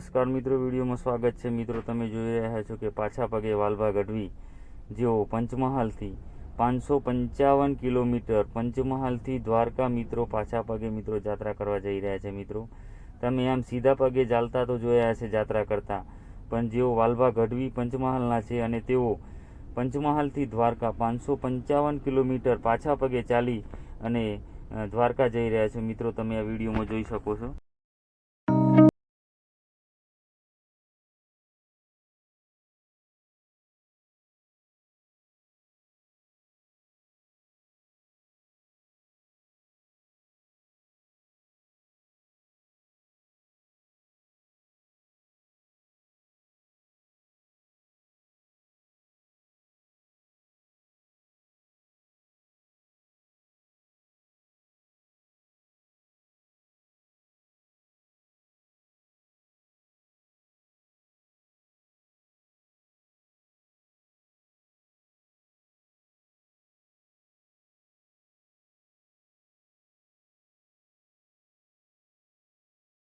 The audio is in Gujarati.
નમસ્કાર મિત્રો, વિડીયોમાં સ્વાગત છે. મિત્રો, તમે જોઈ રહ્યા છો કે પાછા પગે વાલભા ગઢવી, જેઓ પંચમહાલથી પાંચસો પંચાવન કિલોમીટર પંચમહાલથી દ્વારકા મિત્રો પાછા પગે મિત્રો જાત્રા કરવા જઈ રહ્યા છે. મિત્રો, તમે આમ સીધા પગે ચાલતા તો જોયા હશે જાત્રા કરતા, પણ જેઓ વાલભા ગઢવી પંચમહાલના છે અને તેઓ પંચમહાલથી દ્વારકા પાંચસો પંચાવન કિલોમીટર પાછા પગે ચાલી અને દ્વારકા જઈ રહ્યા છે. મિત્રો, તમે આ વિડીયોમાં જોઈ શકો છો.